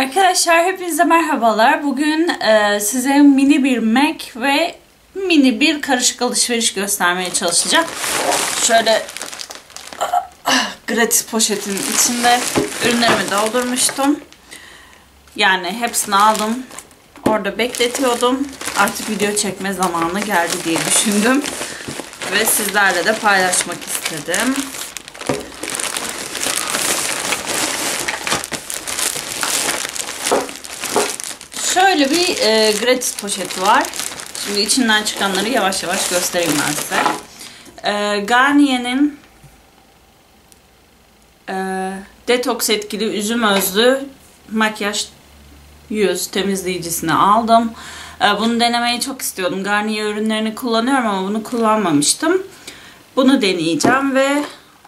Arkadaşlar hepinize merhabalar. Bugün e, size mini bir Mac ve mini bir karışık alışveriş göstermeye çalışacağım. Şöyle gratis poşetin içinde ürünlerimi doldurmuştum. Yani hepsini aldım. Orada bekletiyordum. Artık video çekme zamanı geldi diye düşündüm. Ve sizlerle de paylaşmak istedim. Şöyle bir e, gratis poşeti var. Şimdi içinden çıkanları yavaş yavaş göstereyim ben size. E, Garnier'in e, detoks etkili üzüm özlü makyaj yüz temizleyicisini aldım. E, bunu denemeyi çok istiyordum. Garnier ürünlerini kullanıyorum ama bunu kullanmamıştım. Bunu deneyeceğim ve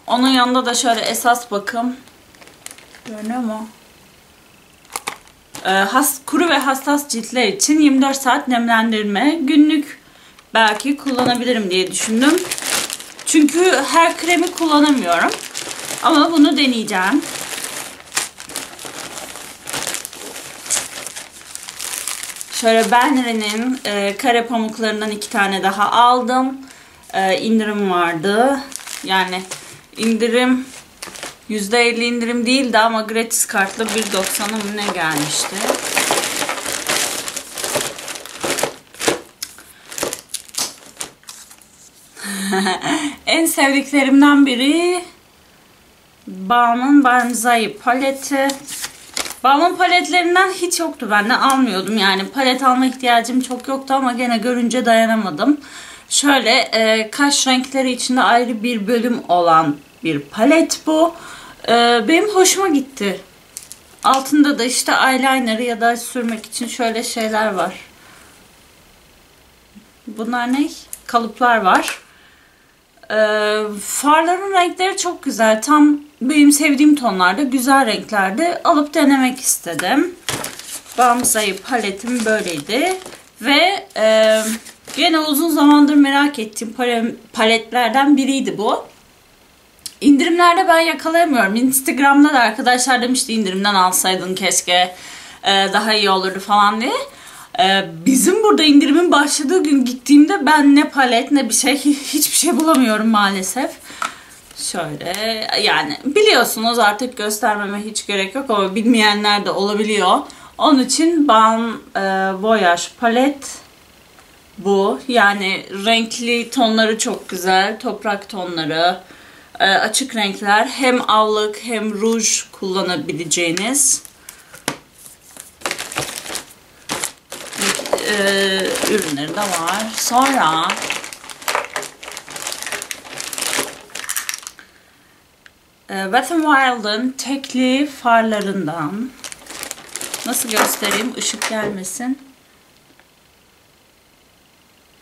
onun yanında da şöyle esas bakım görünüyor mu? Has, kuru ve hassas ciltler için 24 saat nemlendirme günlük belki kullanabilirim diye düşündüm. Çünkü her kremi kullanamıyorum. Ama bunu deneyeceğim. Şöyle Benre'nin e, kare pamuklarından iki tane daha aldım. E, indirim vardı. Yani indirim %50 indirim değildi ama gratis kartla 1.90'a mı ne gelmişti. en sevdiklerimden biri Balm'ın Banzai paleti. Balm'ın paletlerinden hiç yoktu bende almıyordum yani palet alma ihtiyacım çok yoktu ama gene görünce dayanamadım. Şöyle e, kaş renkleri içinde ayrı bir bölüm olan bir palet bu. Ee, benim hoşuma gitti. Altında da işte eyeliner ya da sürmek için şöyle şeyler var. Bunlar ne? Kalıplar var. Ee, farların renkleri çok güzel. Tam benim sevdiğim tonlarda. Güzel renklerde. Alıp denemek istedim. Bamzai paletim böyleydi. Ve e, gene uzun zamandır merak ettiğim paletlerden biriydi bu. İndirimlerde ben yakalayamıyorum. Instagram'da da arkadaşlar demişti indirimden alsaydın keşke e, daha iyi olurdu falan diye. E, bizim burada indirimin başladığı gün gittiğimde ben ne palet ne bir şey hiçbir şey bulamıyorum maalesef. Şöyle yani biliyorsunuz artık göstermeme hiç gerek yok ama bilmeyenler de olabiliyor. Onun için ben e, Voyage palet bu. Yani renkli tonları çok güzel. Toprak tonları. E, açık renkler. Hem allık hem ruj kullanabileceğiniz e, ürünleri de var. Sonra e, Wet n Wild'ın tekli farlarından nasıl göstereyim ışık gelmesin.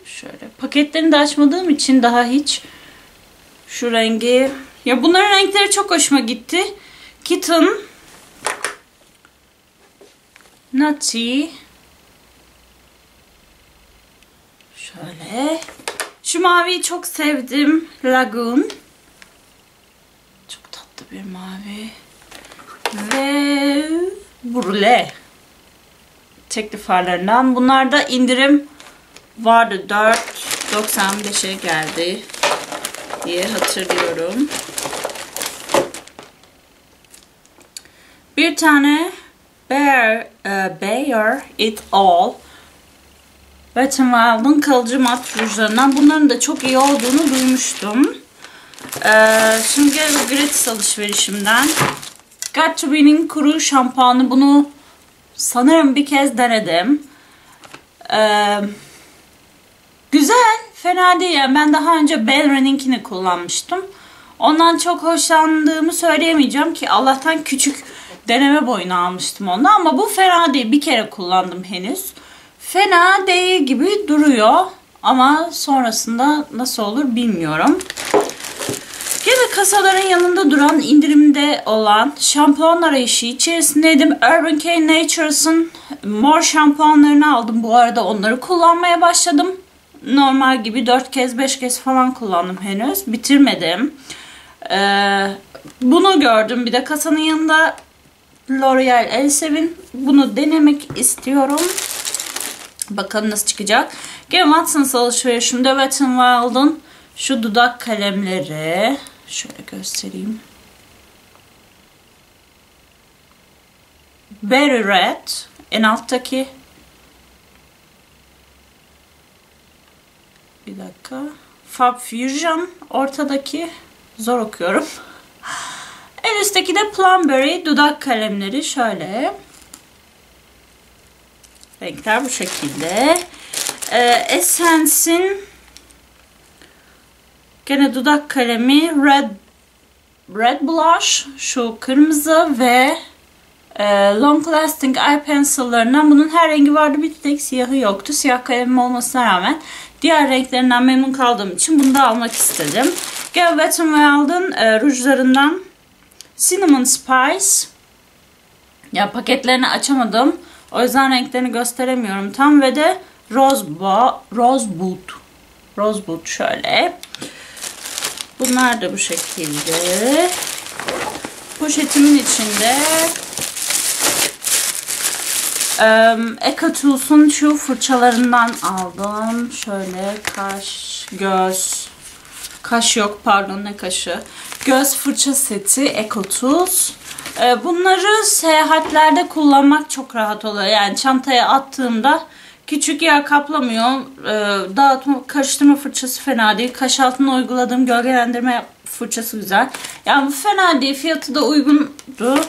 Şöyle paketlerini de açmadığım için daha hiç şu rengi. Ya bunların renkleri çok hoşuma gitti. Kitten. Nutty. Şöyle. Şu maviyi çok sevdim. Lagoon. Çok tatlı bir mavi. Ve Brule. Teklif farlarından. Bunlarda indirim vardı. 4.95'e geldi diye hatırlıyorum. Bir tane Bear, uh, Bayer It All Wet n Wild'ın kalıcı mat rujlarından. Bunların da çok iyi olduğunu duymuştum. Ee, şimdi gel gratis alışverişimden. Got to Be'nin kuru şampuanı. Bunu sanırım bir kez denedim. Ee, güzel. Fena değil. Yani ben daha önce Belren'inkini kullanmıştım. Ondan çok hoşlandığımı söyleyemeyeceğim ki Allah'tan küçük deneme boyunu almıştım onu ama bu fena değil. Bir kere kullandım henüz. Fena değil gibi duruyor ama sonrasında nasıl olur bilmiyorum. Gene kasaların yanında duran indirimde olan şampuan arayışı içerisindeydim. Urban Decay Natures'ın mor şampuanlarını aldım. Bu arada onları kullanmaya başladım normal gibi 4 kez 5 kez falan kullandım henüz. Bitirmedim. Ee, bunu gördüm. Bir de kasanın yanında L'Oreal Elsevin. Bunu denemek istiyorum. Bakalım nasıl çıkacak. Gene Watson's alışverişimde Wet n Wild'ın şu dudak kalemleri. Şöyle göstereyim. Berry Red en alttaki bir dakika Fab Fusion ortadaki zor okuyorum. En üstteki de Plumberry dudak kalemleri şöyle. Renkler bu şekilde. Ee, Essence'in gene dudak kalemi Red Red Blush şu kırmızı ve e, Long Lasting Eye Pencil'larından bunun her rengi vardı bir tek siyahı yoktu. Siyah kalemim olmasına rağmen diğer renklerinden memnun kaldığım için bunu da almak istedim. Gel Wet n Wild'ın e, rujlarından Cinnamon Spice ya paketlerini açamadım. O yüzden renklerini gösteremiyorum tam ve de Rosebud Rosebud Rosebud şöyle. Bunlar da bu şekilde. Poşetimin içinde um, Ecotooth'un şu fırçalarından aldım. Şöyle kaş, göz, kaş yok pardon ne kaşı. Göz fırça seti Ecotooth. Bunları seyahatlerde kullanmak çok rahat oluyor. Yani çantaya attığımda küçük yer kaplamıyor. Dağıtma, karıştırma fırçası fena değil. Kaş altına uyguladığım gölgelendirme fırçası güzel. Yani bu fena değil. Fiyatı da uygundu.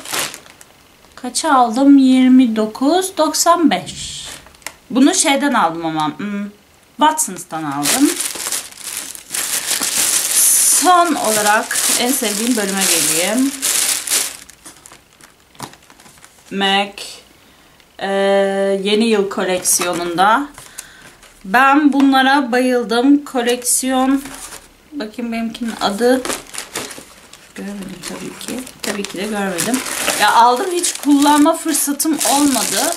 Kaça aldım? 29.95. Bunu şeyden aldım ama. Hmm, Watson's'tan aldım. Son olarak en sevdiğim bölüme geleyim. MAC e, yeni yıl koleksiyonunda. Ben bunlara bayıldım. Koleksiyon bakayım benimkinin adı görmedim tabii ki. Tabii ki de görmedim. Ya aldım hiç kullanma fırsatım olmadı.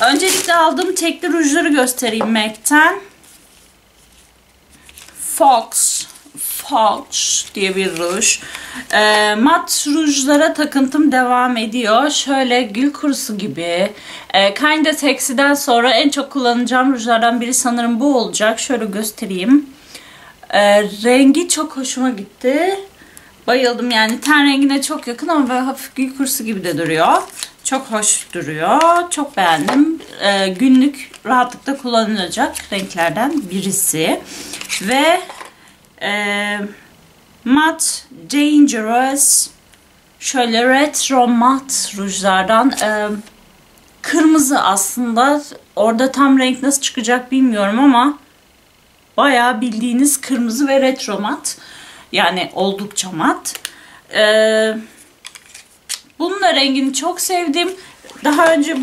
Öncelikle aldığım tekli rujları göstereyim MAC'ten. Fox Fox diye bir ruj. E, mat rujlara takıntım devam ediyor. Şöyle gül kurusu gibi. E, Kinda Sexy'den sonra en çok kullanacağım rujlardan biri sanırım bu olacak. Şöyle göstereyim. E, rengi çok hoşuma gitti. Bayıldım yani ten rengine çok yakın ama böyle hafif gül kurusu gibi de duruyor. Çok hoş duruyor. Çok beğendim. E, günlük rahatlıkla kullanılacak renklerden birisi. Ve e, Matte Dangerous şöyle retro mat rujlardan e, kırmızı aslında orada tam renk nasıl çıkacak bilmiyorum ama bayağı bildiğiniz kırmızı ve retro mat yani oldukça mat e, bunun da rengini çok sevdim daha önce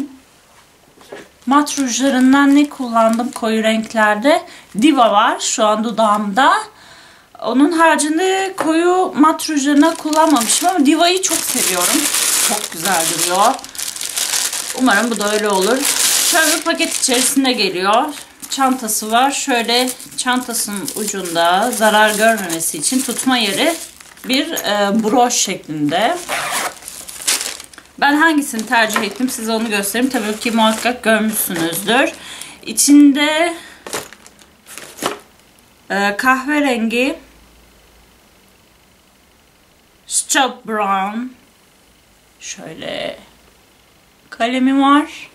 mat rujlarından ne kullandım koyu renklerde Diva var şu an dudağımda onun haricinde koyu mat rujlarına kullanmamışım ama Diva'yı çok seviyorum. Çok güzel duruyor. Umarım bu da öyle olur. Şöyle bir paket içerisinde geliyor. Çantası var. Şöyle çantasının ucunda zarar görmemesi için tutma yeri bir e, broş şeklinde. Ben hangisini tercih ettim size onu göstereyim. Tabii ki muhakkak görmüşsünüzdür. İçinde e, kahverengi Stop Brown şöyle kalemi var.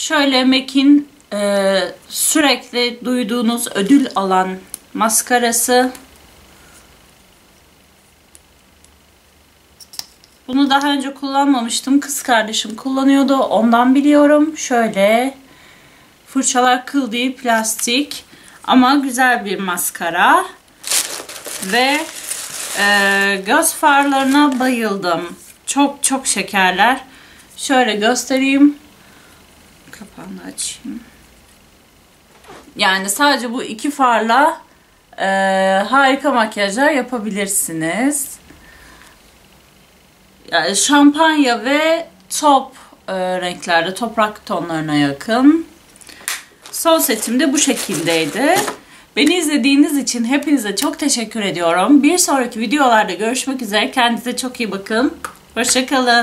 Şöyle MAC'in e, sürekli duyduğunuz ödül alan maskarası. Bunu daha önce kullanmamıştım. Kız kardeşim kullanıyordu. Ondan biliyorum. Şöyle fırçalar kıl değil plastik. Ama güzel bir maskara. Ve e, göz farlarına bayıldım. Çok çok şekerler. Şöyle göstereyim. Kapağını açayım. Yani sadece bu iki farla e, harika makyajlar yapabilirsiniz. Yani şampanya ve top e, renklerde, toprak tonlarına yakın. Son setim de bu şekildeydi. Beni izlediğiniz için hepinize çok teşekkür ediyorum. Bir sonraki videolarda görüşmek üzere. Kendinize çok iyi bakın. Hoşçakalın.